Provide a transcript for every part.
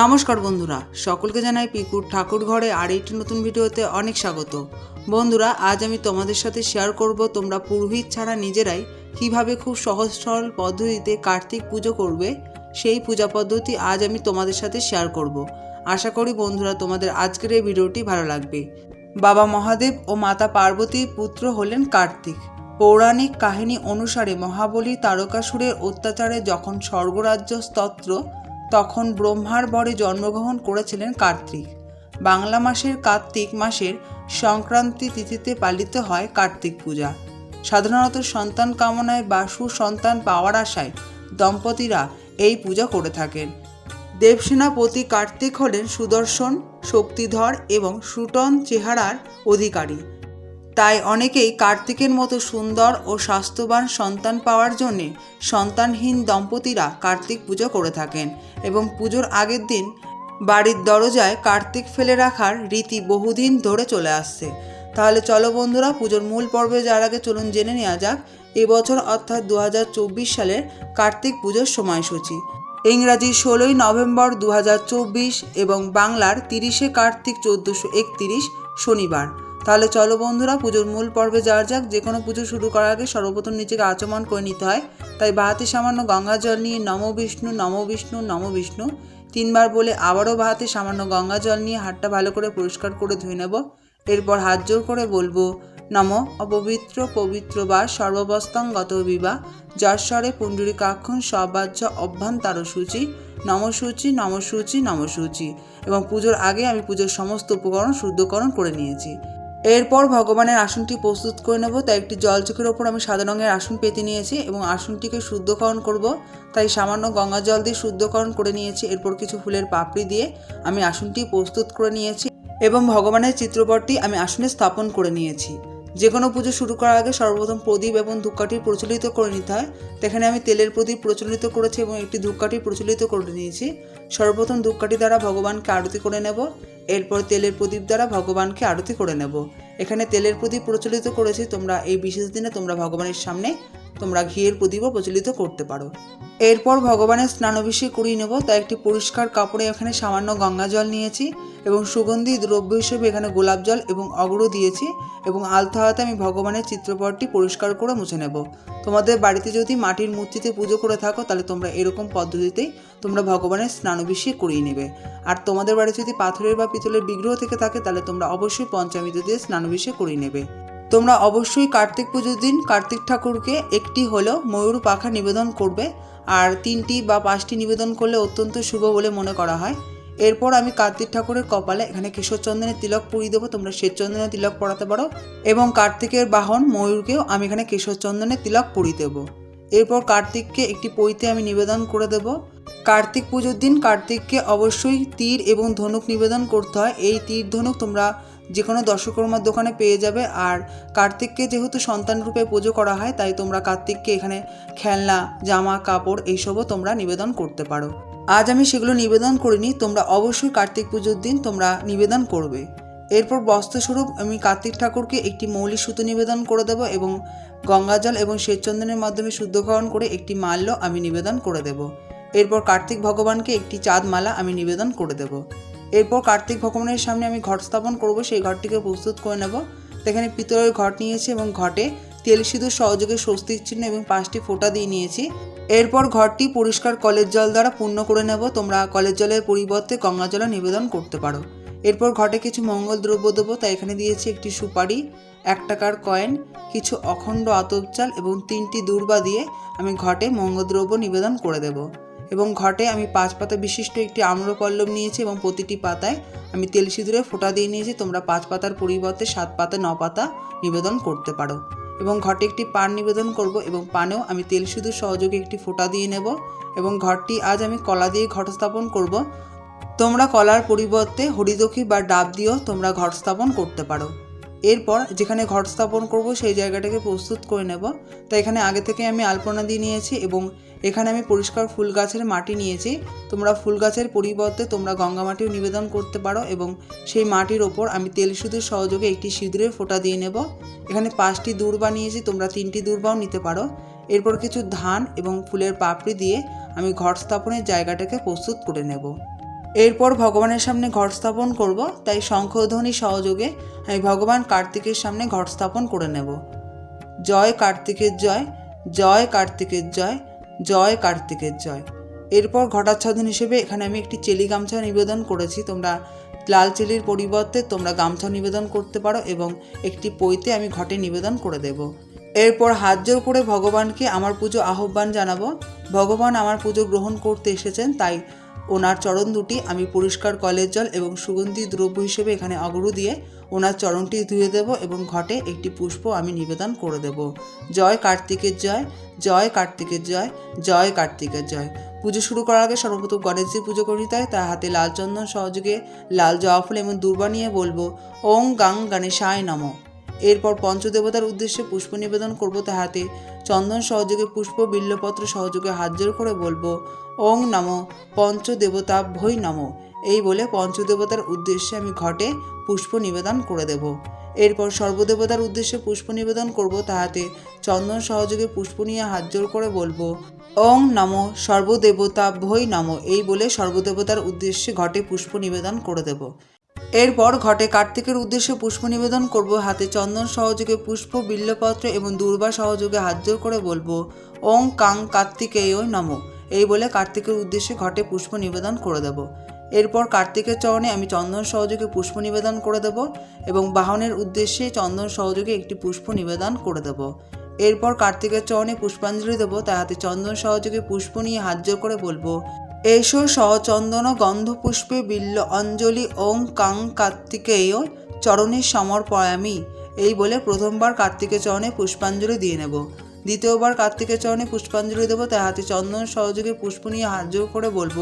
নমস্কার বন্ধুরা, সকলকে জানাই পিকুর ঠাকুর ঘরে আর একটি নতুন ভিডিওতে অনেক স্বাগত। বন্ধুরা, আজ আমি তোমাদের সাথে শেয়ার করব তোমরা পুরোহিত ছাড়া নিজেরাই কীভাবে খুব সহজ সরল পদ্ধতিতে কার্তিক পুজো করবে, সেই পূজা পদ্ধতি আজ আমি তোমাদের সাথে শেয়ার করব। আশা করি বন্ধুরা, তোমাদের আজকের এই ভিডিওটি ভালো লাগবে। বাবা মহাদেব ও মাতা পার্বতীর পুত্র হলেন কার্তিক। পৌরাণিক কাহিনী অনুসারে মহাবলী তারকাসুরের অত্যাচারে যখন স্বর্গরাজ্য স্তত্র তখন ব্রহ্মার বরে জন্মগ্রহণ করেছিলেন কার্তিক। বাংলা মাসের কার্তিক মাসের সংক্রান্তি তিথিতে পালিত হয় কার্তিক পূজা। সাধারণত সন্তান কামনায় বা সুসন্তান পাওয়ার আশায় দম্পতিরা এই পূজা করে থাকেন। দেবসেনাপতি কার্তিক হলেন সুদর্শন, শক্তিধর এবং সুটন চেহারার অধিকারী। তাই অনেকেই কার্তিকের মতো সুন্দর ও স্বাস্থ্যবান সন্তান পাওয়ার জন্যে সন্তানহীন দম্পতিরা কার্তিক পুজো করে থাকেন এবং পুজোর আগের দিন বাড়ির দরজায় কার্তিক ফেলে রাখার রীতি বহুদিন ধরে চলে আসছে। তাহলে চলো বন্ধুরা, পুজোর মূল পর্বে যার আগে চলুন জেনে নেওয়া যাক এবছর অর্থাৎ দু হাজার চব্বিশ সালের কার্তিক পুজোর সময়সূচি। ইংরাজি ষোলোই নভেম্বর দু হাজার চব্বিশ এবং বাংলার তিরিশে কার্তিক চোদ্দোশো শনিবার। তাহলে চলো বন্ধুরা, পুজোর মূল পর্বে যাওয়া যাক, যে কোনো পুজো শুরু করার আগে সর্বপ্রথম নিজেকে আচমন করে নিতে হয়। তাই বাহাতে সামান্য গঙ্গা জল নিয়ে নম বিষ্ণু নম বিষ্ণু নম বিষ্ণু। তিনবার বলে আবারও বাহাতে সামান্য গঙ্গা জল নিয়ে হাতটা ভালো করে পরিষ্কার করে ধুয়ে নেব। এরপর হাত জোর করে বলব, নম অপবিত্র পবিত্র বা সর্ববস্তং গত বিবা যশ্বরে পুণ্ডরিকাক্ষণ সবাহ্য অভ্যন্তর সূচি নমসূচি নমসূচি নমসূচি এবং পুজোর আগে আমি পুজোর সমস্ত উপকরণ শুদ্ধকরণ করে নিয়েছি। এরপর ভগবানের আসনটি প্রস্তুত করে নেব, তাই একটি জল চোখের ওপর আমি সাদা রঙের আসন পেতে নিয়েছি এবং আসনটিকে শুদ্ধকরণ করব। তাই সামান্য গঙ্গা জল দিয়ে শুদ্ধকরণ করে নিয়েছি, এরপর কিছু ফুলের পাপড়ি দিয়ে আমি আসনটি প্রস্তুত করে নিয়েছি এবং ভগবানের চিত্রপটটি আমি আসনে স্থাপন করে নিয়েছি। যে কোনো পুজো শুরু করার আগে সর্বপ্রথম প্রদীপ এবং ধূপকাঠি প্রচলিত করে নিতে হয়। এখানে আমি তেলের প্রদীপ প্রচলিত করেছি এবং একটি ধূপকাঠি প্রচলিত করে নিয়েছি। সর্বপ্রথম ধূপকাঠি দ্বারা ভগবানকে আরতি করে নেব, এরপর তেলের প্রদীপ দ্বারা ভগবানকে আরতি করে নেব। এখানে তেলের প্রদীপ প্রচলিত করেছি, তোমরা এই বিশেষ দিনে তোমরা ভগবানের সামনে তোমরা ঘিয়ের প্রদীপও প্রচলিত করতে পারো। এরপর ভগবানের স্নানাভিষেক করিয়ে নেব, তাই একটি পরিষ্কার কাপড়ে এখানে সামান্য গঙ্গা জল নিয়েছি এবং সুগন্ধি দ্রব্য হিসেবে এখানে গোলাপ জল এবং অগ্র দিয়েছি এবং আলতা হাতে আমি ভগবানের চিত্রপটটি পরিষ্কার করে মুছে নেব। তোমাদের বাড়িতে যদি মাটির মূর্তিতে পুজো করে থাকো, তাহলে তোমরা এরকম পদ্ধতিতেই তোমরা ভগবানের স্নানাভিষেক করিয়ে নেবে। আর তোমাদের বাড়িতে যদি পাথরের বা পিতলের বিগ্রহ থেকে থাকে, তাহলে তোমরা অবশ্যই পঞ্চামৃত দিয়ে স্নানাভিষেক করিয়ে নেবে। তোমরা অবশ্যই কার্তিক পুজোর দিন কার্তিক ঠাকুরকে একটি হলো ময়ূর পাখা নিবেদন করবে, আর তিনটি বা পাঁচটি নিবেদন করলে অত্যন্ত শুভ বলে মনে করা হয়। এরপর আমি কার্তিক ঠাকুরের কপালে এখানে কেশর চন্দনের তিলক পরিয়ে দেবো, তোমরা শ্বেত চন্দনের তিলক পড়াতে পারো, এবং কার্তিকের বাহন ময়ূরকেও আমি এখানে কেশর চন্দনের তিলক পরিয়ে দেবো। এরপর কার্তিককে একটি পইতে আমি নিবেদন করে দেব। কার্তিক পুজোর দিন কার্তিককে অবশ্যই তীর এবং ধনুক নিবেদন করতে হয়। এই তীর ধনুক তোমরা যে কোনো দর্শকর্মার দোকানে পেয়ে যাবে। আর কার্তিককে যেহেতু সন্তান রূপে পুজো করা হয়, তাই তোমরা কার্তিককে এখানে খেলনা, জামা, কাপড় এইসবও তোমরা নিবেদন করতে পারো। আজ আমি সেগুলো নিবেদন করিনি, তোমরা অবশ্যই কার্তিক পুজোর দিন তোমরা নিবেদন করবে। এরপর বস্ত্রস্বরূপ আমি কার্তিক ঠাকুরকে একটি মৌলিক সুতো নিবেদন করে দেবো এবং গঙ্গাজল এবং শ্বেতচন্দনের মাধ্যমে শুদ্ধকরণ করে একটি মাল্য আমি নিবেদন করে দেব। এরপর কার্তিক ভগবানকে একটি চাঁদ মালা আমি নিবেদন করে দেব। এরপর কার্তিক ভগবানের সামনে আমি ঘট স্থাপন করব, সেই ঘরটিকে প্রস্তুত করে নেব। এখানে পিতলের ঘট নিয়েছি এবং ঘটে তেল সিঁদুর সহযোগে স্বস্তিক চিহ্ন এবং পাঁচটি ফোঁটা দিয়ে নিয়েছি। এরপর ঘরটি পরিষ্কার কলের জল দ্বারা পূর্ণ করে নেব। তোমরা কলের জলের পরিবর্তে গঙ্গা জলে নিবেদন করতে পারো। এরপর ঘটে কিছু মঙ্গল দ্রব্য দেবো, তাই এখানে দিয়েছি একটি সুপারি, এক টাকার কয়েন, কিছু অখণ্ড আতপ চাল এবং তিনটি দূর্বা দিয়ে আমি ঘটে মঙ্গলদ্রব্য নিবেদন করে দেব। এবং ঘটে আমি পাঁচ পাতা বিশিষ্ট একটি আম্রপল্লব নিয়েছি এবং প্রতিটি পাতায় আমি তেল সিঁদুরে ফোঁটা দিয়ে নিয়েছি। তোমরা পাঁচ পাতার পরিবর্তে সাত পাতা, ন পাতা নিবেদন করতে পারো। এবং ঘটে একটি পান নিবেদন করব এবং পানেও আমি তেল সিঁদুর সহযোগে একটি ফোঁটা দিয়ে নেব এবং ঘরটি আজ আমি কলা দিয়ে ঘট স্থাপন করব। তোমরা কলার পরিবর্তে হরিদক্ষী বা ডাব দিয়েও তোমরা ঘট স্থাপন করতে পারো। এরপর যেখানে ঘট স্থাপন করব সেই জায়গাটাকে প্রস্তুত করে নেব। তাই এখানে আগে থেকে আমি আলপনা দিয়ে নিয়েছি এবং এখানে আমি পরিষ্কার ফুল গাছের মাটি নিয়েছি। তোমরা ফুল গাছের পরিবর্তে তোমরা গঙ্গা মাটিও নিবেদন করতে পারো এবং সেই মাটির ওপর আমি তেল সিঁদুর সহযোগে একটি সিঁদুরের ফোঁটা দিয়ে নেব। এখানে পাঁচটি দূর্বা নিয়েছি তোমরা তিনটি দূর্বাও নিতে পারো। এরপর কিছু ধান এবং ফুলের পাপড়ি দিয়ে আমি ঘট স্থাপনের জায়গাটাকে প্রস্তুত করে নেব। এরপর ভগবানের সামনে ঘট স্থাপন করব, তাই শঙ্খধ্বনি সহযোগে আমি ভগবান কার্তিকের সামনে ঘট স্থাপন করে নেব। জয় কার্তিকের জয় জয় কার্তিকের জয়। জয় কার্তিকের জয়। এরপর ঘটাচ্ছাদন হিসেবে এখানে আমি একটি চেলি গামছা নিবেদন করেছি। তোমরা লাল চেলির পরিবর্তে তোমরা গামছা নিবেদন করতে পারো এবং একটি পইতে আমি ঘটে নিবেদন করে দেব। এরপর হাত জোর করে ভগবানকে আমার পুজো আহ্বান জানাব। ভগবান আমার পুজো গ্রহণ করতে এসেছেন, তাই ওনার চরণ দুটি আমি পরিষ্কার কলের জল এবং সুগন্ধি দ্রব্য হিসেবে এখানে অগরু দিয়ে ওনার চরণটি ধুয়ে দেব এবং ঘটে একটি পুষ্প আমি নিবেদন করে দেব। জয় কার্তিকের জয় জয় কার্তিকের জয় জয় কার্তিকের জয়। পুজো শুরু করার আগে সর্বপ্রথম গণেশজির পুজো করি, তাই তার হাতে লাল চন্দন সহযোগে লাল জবা ফুল এবং দুর্বা নিয়ে বলব, ওং গাং গণেশায় নমঃ। এরপর পঞ্চদেবতার উদ্দেশ্যে পুষ্প নিবেদন করব, তার হাতে চন্দন সহযোগে পুষ্প, বিল্লপত্র সহযোগে হাত জোর করে বলব, ওং নম পঞ্চদেবতা ভৈ নম। এই বলে পঞ্চদেবতার উদ্দেশ্যে আমি ঘটে পুষ্প নিবেদন করে দেব। এরপর সর্বদেবতার উদ্দেশ্যে পুষ্প নিবেদন করব তাহাতে চন্দন সহযোগে পুষ্প নিয়ে হাত জোর করে বলব, ওং নম সর্বদেবতা ভৈ নম। এই বলে সর্বদেবতার উদ্দেশ্যে ঘটে পুষ্প নিবেদন করে দেব। এরপর ঘটে কার্তিকের উদ্দেশ্যে পুষ্প নিবেদন করব, হাতে চন্দন সহযোগে পুষ্প, বিল্লপত্র এবং দুর্বা সহযোগে হাত জোর করে বলব, ওং কাং কার্তিকেয় নম। এই বলে কার্তিকের উদ্দেশ্যে ঘটে পুষ্প নিবেদন করে দেব। এরপর কার্তিকের চরণে আমি চন্দন সহযোগে পুষ্প নিবেদন করে দেব এবং বাহনের উদ্দেশ্যে চন্দন সহযোগে একটি পুষ্প নিবেদন করে দেব। এরপর কার্তিকের চরণে পুষ্পাঞ্জলি দেবো, তার হাতে চন্দন সহযোগে পুষ্প নিয়ে হাত জোর করে বলব, এসো সচন্দন গন্ধ পুষ্পে বিল্ল অঞ্জলি ওং কাং কার্তিকেয় চরণের সমর্পয়ামি। এই বলে প্রথমবার কার্তিকের চরণে পুষ্পাঞ্জলি দিয়ে নেব। দ্বিতীয়বার কার্তিকের চরণে পুষ্পাঞ্জলি দেবো, তার হাতে চন্দন সহযোগে পুষ্প নিয়ে হাত জোর করে বলব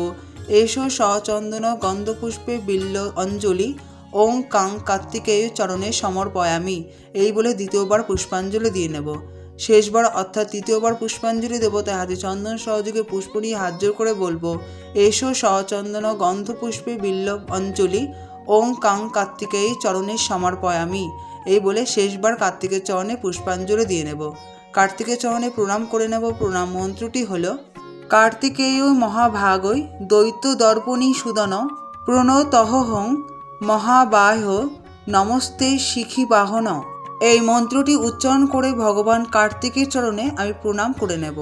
এসো সচন্দন গন্ধ পুষ্পে বিল্ল অঞ্জলি, ওং কাং কার্তিকেয় চরণে সমর্পয়ামি। এই বলে দ্বিতীয়বার পুষ্পাঞ্জলি দিয়ে নেব। শেষবার অর্থাৎ তৃতীয়বার পুষ্পাঞ্জলি দেবো, তাই হাতে চন্দন সহযোগে পুষ্প নিয়ে হাত জোর করে বলব, এসো সচন্দন গন্ধ পুষ্পে বিল্ল অঞ্জলি, ওং কাং কার্তিকেয় চরণের সমর্পয়ামি। এই বলে শেষবার কার্তিকের চরণে পুষ্পাঞ্জলি দিয়ে নেব। কার্তিকের চরণে প্রণাম করে নেব। প্রণাম মন্ত্রটি হলো কার্তিকেয় মহাভাগৈ দৈত্য দর্পণী সুদন প্রণতহং মহাবাহ নমস্তে শিখি বাহন। এই মন্ত্রটি উচ্চারণ করে ভগবান কার্তিকের চরণে আমি প্রণাম করে নেব।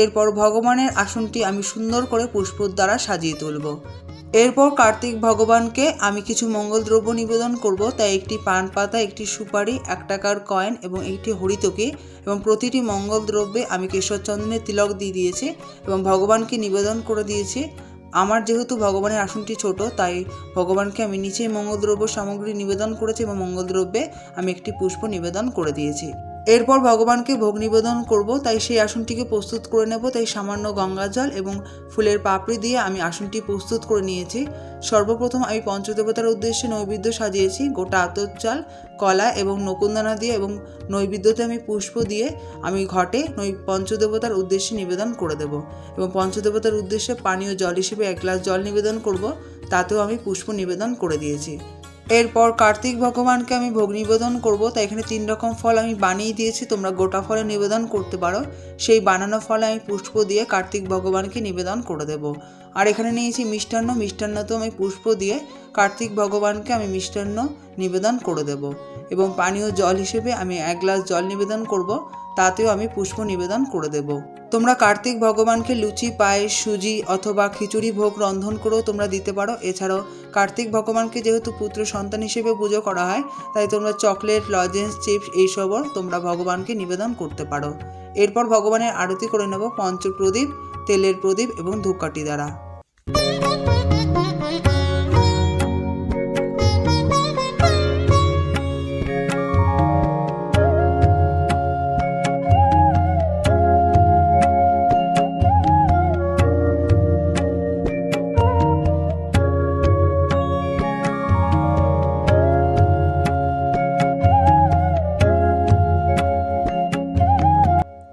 এরপর ভগবানের আসনটি আমি সুন্দর করে পুষ্পর দ্বারা সাজিয়ে তুলব। এরপর কার্তিক ভগবানকে আমি কিছু মঙ্গল দ্রব্য নিবেদন করব, তাই একটি পান পাতা, একটি সুপারি, এক টাকার কয়েন এবং একটি হরিতকি এবং প্রতিটি মঙ্গল দ্রব্যে আমি কেশরচন্দনের তিলক দিয়ে দিয়েছি এবং ভগবানকে নিবেদন করে দিয়েছি। আমার যেহেতু ভগবানের আসনটি ছোট, তাই ভগবানকে আমি নিচেই মঙ্গলদ্রব্য সামগ্রী নিবেদন করেছি এবং মঙ্গলদ্রব্যে আমি একটি পুষ্প নিবেদন করে দিয়েছি। এরপর ভগবানকে ভোগ নিবেদন করব, তাই সেই আসনটিকে প্রস্তুত করে নেব। তাই সামান্য গঙ্গা জল এবং ফুলের পাপড়ি দিয়ে আমি আসনটি প্রস্তুত করে নিয়েছি। সর্বপ্রথম আমি পঞ্চদেবতার উদ্দেশ্যে নৈবেদ্য সাজিয়েছি, গোটা আতর চাল কলা এবং নকুন্দানা দিয়ে এবং নৈবেদ্যতে আমি পুষ্প দিয়ে আমি ঘটে নৈ পঞ্চদেবতার উদ্দেশ্যে নিবেদন করে দেব এবং পঞ্চদেবতার উদ্দেশ্যে পানীয় জল হিসেবে এক গ্লাস জল নিবেদন করব, তাতেও আমি পুষ্প নিবেদন করে দিয়েছি। এরপর কার্তিক ভগবানকে আমি ভোগ নিবেদন করব, তাই এখানে তিন রকম ফল আমি বানিয়ে দিয়েছি, তোমরা গোটা ফলে নিবেদন করতে পারো। সেই বানানো ফলে আমি পুষ্প দিয়ে কার্তিক ভগবানকে নিবেদন করে দেব। আর এখানে নিয়েছি মিষ্টান্ন, মিষ্টান্নতেও আমি পুষ্প দিয়ে কার্তিক ভগবানকে আমি মিষ্টান্ন নিবেদন করে দেব। এবং পানীয় জল হিসেবে আমি এক গ্লাস জল নিবেদন করব। তাতেও আমি পুষ্প নিবেদন করে দেব। তোমরা কার্তিক ভগবানকে লুচি, পায়েস, সুজি অথবা খিচুড়ি ভোগ রন্ধন করেও তোমরা দিতে পারো। এছাড়াও কার্তিক ভগবানকে যেহেতু পুত্র সন্তান হিসেবে পুজো করা হয়, তাই তোমরা চকলেট, লজেন্স, চিপস এইসবও তোমরা ভগবানকে নিবেদন করতে পারো। এরপর ভগবানের আরতি করে নেব পঞ্চপ্রদীপ, তেলের প্রদীপ এবং ধূপকাঠি দ্বারা।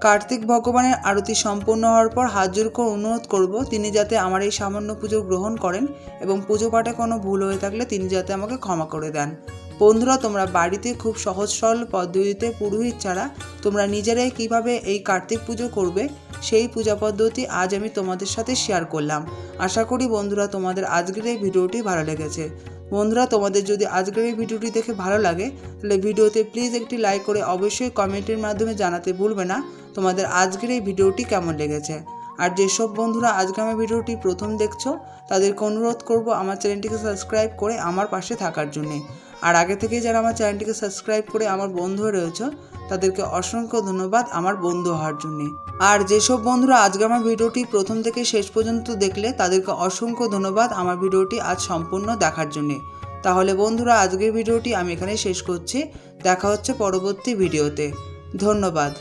কার্তিক ভগবানের আরতি সম্পূর্ণ হওয়ার পর হাত জোর করে অনুরোধ করব, তিনি যাতে আমার এই সামান্য পুজো গ্রহণ করেন এবং পুজো পাঠে কোনো ভুল হয়ে থাকলে তিনি যাতে আমাকে ক্ষমা করে দেন। বন্ধুরা, তোমরা বাড়িতে খুব সহজ সরল পদ্ধতিতে পুরোহিত ছাড়া তোমরা নিজেরাই কীভাবে এই কার্তিক পুজো করবে সেই পূজা পদ্ধতি আজ আমি তোমাদের সাথে শেয়ার করলাম। আশা করি বন্ধুরা, তোমাদের আজকের এই ভিডিওটি ভালো লেগেছে। বন্ধুরা, তোমাদের যদি আজকের এই ভিডিওটি দেখে ভালো লাগে, তাহলে ভিডিওতে প্লিজ একটি লাইক করে অবশ্যই কমেন্টের মাধ্যমে জানাতে ভুলবে না তোমাদের আজকের এই ভিডিওটি কেমন লেগেছে। আর যেসব বন্ধুরা আজকে আমার ভিডিওটি প্রথম দেখছ, তাদেরকে অনুরোধ করব আমার চ্যানেলটিকে সাবস্ক্রাইব করে আমার পাশে থাকার জন্যে। আর আগে থেকে যারা আমার চ্যানেলটিকে সাবস্ক্রাইব করে আমার বন্ধু রয়েছে, তাদেরকে অসংখ্য ধন্যবাদ আমার বন্ধু হওয়ার জন্যে। আর যেসব বন্ধুরা আজকে আমার ভিডিওটি প্রথম থেকে শেষ পর্যন্ত দেখলে, তাদেরকে অসংখ্য ধন্যবাদ আমার ভিডিওটি আজ সম্পূর্ণ দেখার জন্যে। তাহলে বন্ধুরা, আজকের ভিডিওটি আমি এখানে শেষ করছি। দেখা হচ্ছে পরবর্তী ভিডিওতে। ধন্যবাদ।